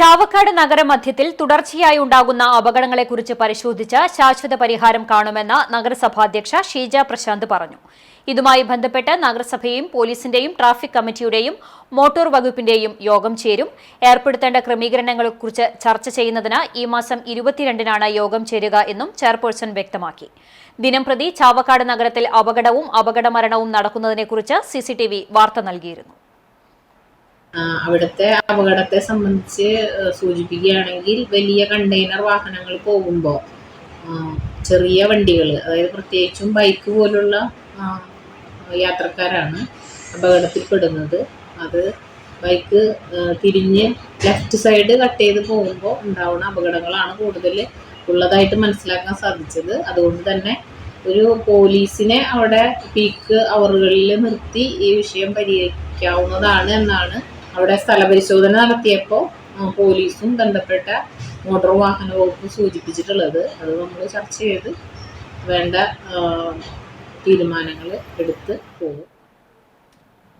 ചാവക്കാട് നഗരമധ്യത്തിൽ തുടർച്ചയായി ഉണ്ടാകുന്ന അപകടങ്ങളെക്കുറിച്ച് പരിശോധിച്ച് ശാശ്വത പരിഹാരം കാണുമെന്ന് നഗരസഭാധ്യക്ഷ ഷീജ പ്രശാന്ത് പറഞ്ഞു. ഇതുമായി ബന്ധപ്പെട്ട് നഗരസഭയും പോലീസിന്റെയും ട്രാഫിക് കമ്മിറ്റിയുടെയും മോട്ടോർ വകുപ്പിന്റെയും യോഗം ചേരും. ഏർപ്പെടുത്തേണ്ട ക്രമീകരണങ്ങളെക്കുറിച്ച് ചർച്ച ചെയ്യുന്നതിന് ഈ മാസം ഇരുപത്തിരണ്ടിനാണ് യോഗം ചേരുക എന്നും ചെയർപേഴ്സൺ വ്യക്തമാക്കി. ദിനംപ്രതി ചാവക്കാട് നഗരത്തിൽ അപകടവും അപകടമരണവും നടക്കുന്നതിനെക്കുറിച്ച് സിസിടിവി വാർത്ത നൽകിയിരുന്നു. അവിടുത്തെ അപകടത്തെ സംബന്ധിച്ച് സൂചിപ്പിക്കുകയാണെങ്കിൽ വലിയ കണ്ടെയ്നർ വാഹനങ്ങൾ പോകുമ്പോൾ ചെറിയ വണ്ടികൾ അതായത് പ്രത്യേകിച്ചും ബൈക്ക് പോലുള്ള യാത്രക്കാരാണ് അപകടത്തിൽപ്പെടുന്നത്. അത് ബൈക്ക് തിരിഞ്ഞ് ലെഫ്റ്റ് സൈഡ് കട്ട് ചെയ്ത് പോകുമ്പോൾ ഉണ്ടാവുന്ന അപകടങ്ങളാണ് കൂടുതൽ ഉള്ളതായിട്ട് മനസ്സിലാക്കാൻ സാധിച്ചത്. അതുകൊണ്ട് തന്നെ ഒരു പോലീസിനെ അവിടെ പീക്ക് അവറുകളിൽ നിർത്തി ഈ വിഷയം പരിഹരിക്കാവുന്നതാണ് എന്നാണ് അവിടെ സ്ഥലപരിശോധന നടത്തിയപ്പോൾ പോലീസും ബന്ധപ്പെട്ട മോട്ടോർ വാഹന വകുപ്പ് സൂചിപ്പിച്ചിട്ടുള്ളത്. അത് നമ്മൾ ചർച്ച ചെയ്ത് വേണ്ട തീരുമാനങ്ങൾ എടുത്ത് പോകും.